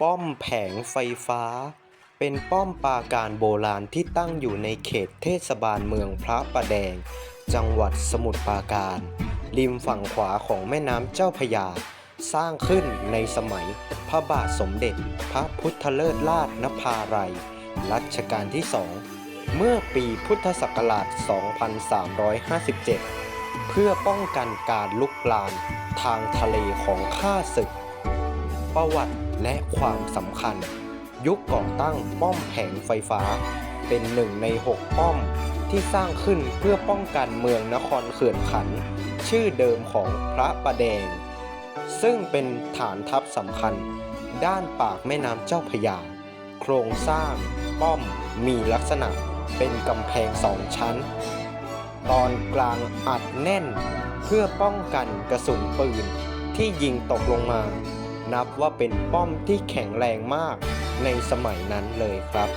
ป้อมแผงไฟฟ้า เป็นป้อมปราการโบราณที่ตั้งอยู่ในเขตเทศบาลเมืองพระประแดง จังหวัดสมุทรปราการ ริมฝั่งขวาของแม่น้ำเจ้าพยา สร้างขึ้นในสมัยพระบาทสมเด็จพระพุทธเลิศราชนภาลัย รัชกาลที่สอง เมื่อปีพุทธศักราช 2357 เพื่อป้องกันการลุกลามทางทะเลของข้าศึก ประวัติและความสำคัญ ยุคก่อตั้งป้อมแผงไฟฟ้า เป็นหนึ่งในหกป้อมที่สร้างขึ้นเพื่อป้องกันเมืองนครเขื่อนขัน ชื่อเดิมของพระประแดง ซึ่งเป็นฐานทัพสำคัญ ด้านปากแม่น้ำเจ้าพยา โครงสร้างป้อมมีลักษณะเป็นกำแพงสองชั้น ตอนกลางอัดแน่น เพื่อป้องกันกระสุนปืน ที่ยิงตกลงมา นับว่าเป็นป้อมที่แข็งแรงมากในสมัยนั้นเลยครับ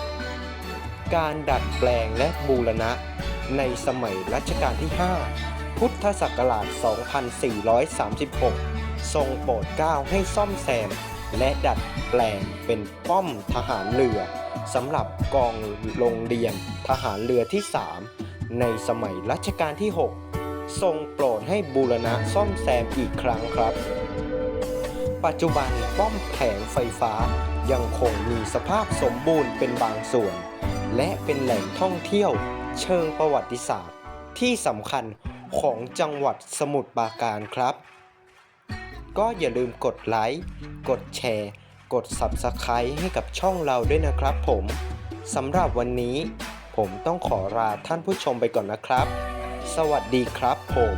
การดัดแปลงและบูรณะ ในสมัยรัชกาลที่ 5 พุทธศักราช 2436 ทรงโปรดเกล้าให้ซ่อมแซม และดัดแปลงเป็นป้อมทหารเรือสำหรับกองโรงเรียนทหารเรือที่ 3 ในสมัยรัชกาลที่ 6 ทรงโปรดให้บูรณะซ่อมแซมอีกครั้งครับ ปัจจุบันป้อมแผงไฟฟ้ายังคงมีสภาพสมบูรณ์เป็นบางส่วน และเป็นแหล่งท่องเที่ยวเชิงประวัติศาสตร์ ที่สำคัญของจังหวัดสมุทรปราการครับ ก็อย่าลืมกดไลค์ กดแชร์ กด Subscribe ให้กับช่องเราด้วยนะครับผม สำหรับวันนี้ ผมต้องขอลาท่านผู้ชมไปก่อนนะครับ สวัสดีครับผม